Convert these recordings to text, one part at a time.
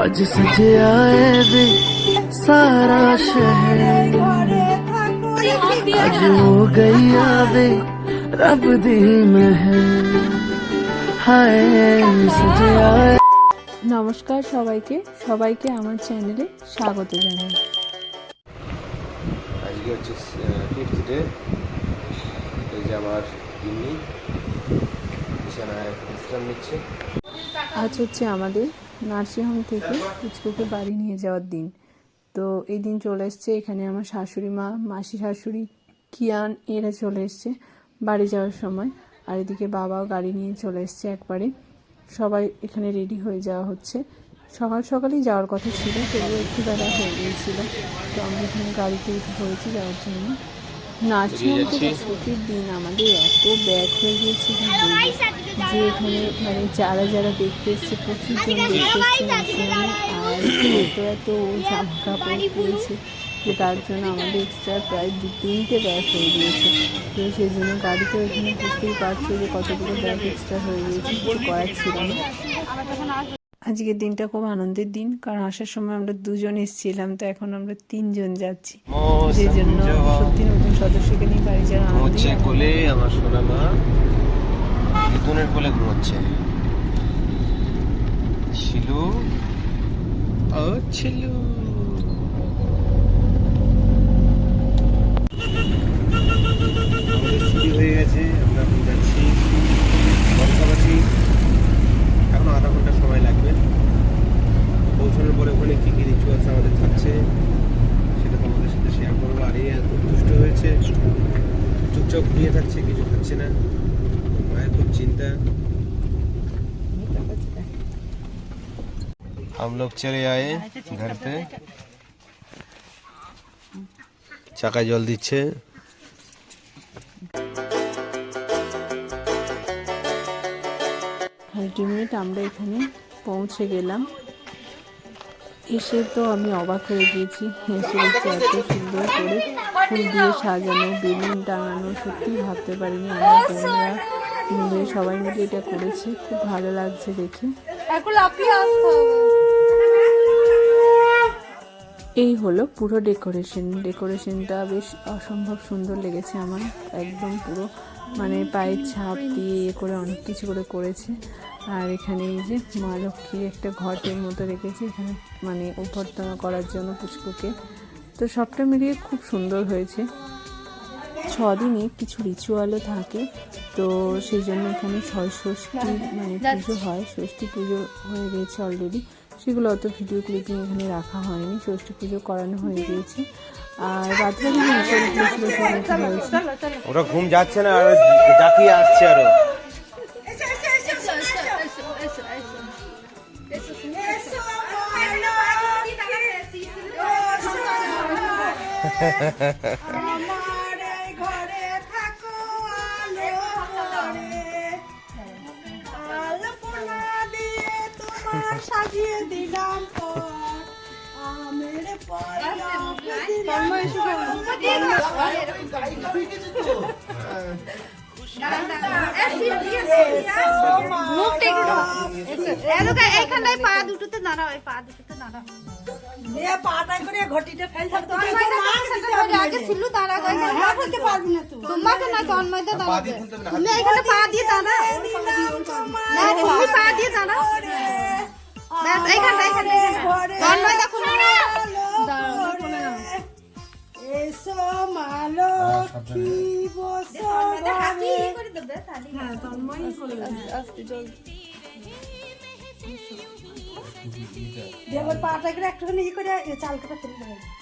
আজ সজে আয়ে वे সারা शहर। আজ हो गई आवे रब दी মহ হায় সজে আয়ে নমস্কার সবাইকে সবাইকে আমার চ্যানেলে স্বাগত জানাই আজকে হচ্ছে ফিফথ ডে এই যে আমার বিছানায় বিশ্রাম নিচ্ছে। আজ হচ্ছে আমাদের নার্সিংহোম থেকে পুচকুকে বাড়ি নিয়ে যাওয়ার দিন। তো এই দিন চলে এসছে, এখানে আমার শাশুড়ি মা, মাসি শাশুড়ি, কিয়ান, এরা চলে এসছে বাড়ি যাওয়ার সময়। আর এদিকে বাবাও গাড়ি নিয়ে চলে এসছে একবারে। সবাই এখানে রেডি হয়ে যাওয়া হচ্ছে। সকাল সকালেই যাওয়ার কথা ছিল, তবুও একটু বেলা হয়ে গিয়েছিল। তো আমরা এখানে গাড়িতে উঠে পড়েছি যাওয়ার জন্য। আমাদের এত ব্যাগ হয়ে গিয়েছে যে এখানে মানে যারা যারা দেখতে এসছে প্রচুর জন দেখতে এসছে আর জামা কাপড় পেয়েছে তার জন্য আমাদের এক্সট্রা প্রায় দু তিনটে ব্যাগ হয়ে গিয়েছে। তো সেই জন্য গাড়িতে ওখানে বুঝতেই পারছ যে কতগুলো ব্যাগ এক্সট্রা হয়ে গিয়েছে কিছু করার ছিল না। আজকের দিনটা খুব আনন্দের দিন কারণ আসার সময় আমরা দুজন এসেছিলাম তো এখন আমরা তিনজন যাচ্ছি। যে জন্য সত্যি নতুন সদস্যকে নিয়ে বাড়ি যাওয়া কোলে আমার সোনা মা। মিথুনের কোলে ঘুমোচ্ছে। ছিলু ও ছিলু আমাদের ছুটি হয়ে গেছে আমরা এখন যাচ্ছি পাশাপাশি এখনও আধা ঘণ্টা সময় লাগবে পৌঁছানোর পরে ওখানে কী কী রিচুয়ালস আমাদের থাকছে সেটা তোমাদের সাথে শেয়ার করব আর এই এত দুষ্ট হয়েছে চুপচাপ ঘুমিয়ে থাকছে কিছু খাচ্ছে না মায়ের খুব চিন্তা हम लोग चले आए घर पे চাকায় জল দিচ্ছে আলটিমেট আমরা এখানে পৌঁছে গেলাম এসে তো আমি অবাক হয়ে গিয়েছি। এসে দেখছি এত সুন্দর করে ফুল দিয়ে সাজানো বেলুন টাঙানো সত্যি ভাবতে পারিনি আমরা বোনরা মিলে সবাই মিলে এটা করেছে। খুব ভালো লাগছে দেখে। এই হলো পুরো ডেকোরেশন ডেকোরেশনটা বেশ অসম্ভব সুন্দর লেগেছে আমার। একদম পুরো মানে পায়ের ছাপ দিয়ে ইয়ে করে অনেক কিছু করে করেছে। আর এখানে এই যে মা লক্ষ্মীর একটা ঘটের মতো রেখেছে এখানে মানে অভ্যর্থনা করার জন্য পুষ্পকে। তো সবটা মিলিয়ে খুব সুন্দর হয়েছে। ছদিনে কিছু রিচুয়ালও থাকে। তো সেই জন্য এখানে ছয় ষষ্ঠী মানে পুজো হয়। ষষ্ঠী পুজো হয়ে গিয়েছে অলরেডি সেগুলো অত ভিডিও ক্লিপিং এখানে রাখা হয়নি। ষষ্ঠী পুজো করানো হয়ে গিয়েছে। আর ওরা ঘুম যাচ্ছে না আর জাকিয়ে আসছে আরও সাজিয়ে দিলাম এইখানটায় পা দুটোতে দাঁড়াও এই পা দুটোতে দাঁড়াও তোমাকে না দাঁড়াবে তুমি এখানে পা দিয়ে দাঁড়াও পা দিয়ে দাঁড়াও ব্যাস এইখানে দেখো এসো মালো কি বসো হ্যাঁ তন্ময় দিয়ে ওর পাটা করে একটুখানি ই করে চালকে চালটা ফেলে দেবে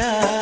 dia.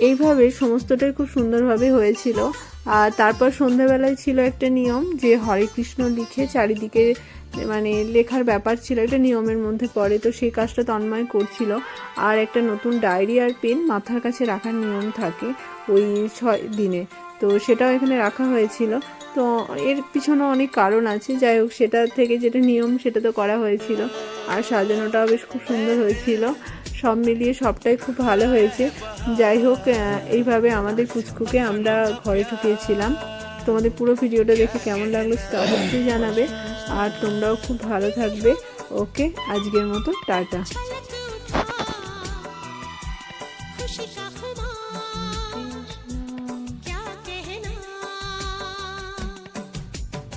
এইভাবে সমস্তটাই খুব সুন্দরভাবে হয়েছিল। আর তারপর সন্ধ্যাবেলায় ছিল একটা নিয়ম যে হরে কৃষ্ণ লিখে চারিদিকে মানে লেখার ব্যাপার ছিল একটা নিয়মের মধ্যে পড়ে, তো সেই কাজটা তন্ময় করছিল। আর একটা নতুন ডায়েরি আর পেন মাথার কাছে রাখার নিয়ম থাকে ওই ছয় দিনে। তো সেটাও এখানে রাখা হয়েছিল। তো এর পিছনে অনেক কারণ আছে। যাই হোক, সেটা থেকে যেটা নিয়ম সেটা তো করা হয়েছিল। আর সাজানোটাও বেশ খুব সুন্দর হয়েছিল। সব মিলিয়ে সবটাই খুব ভালো হয়েছে। যাই হোক এইভাবে আমাদের কুচকুকে আমরা ঘরে ঢুকিয়েছিলাম। তোমাদের পুরো ভিডিওটা দেখে কেমন লাগল সেটা অবশ্যই জানাবে। আর তোমরাও খুব ভালো থাকবে। ওকে, আজকের মতো, টাটা।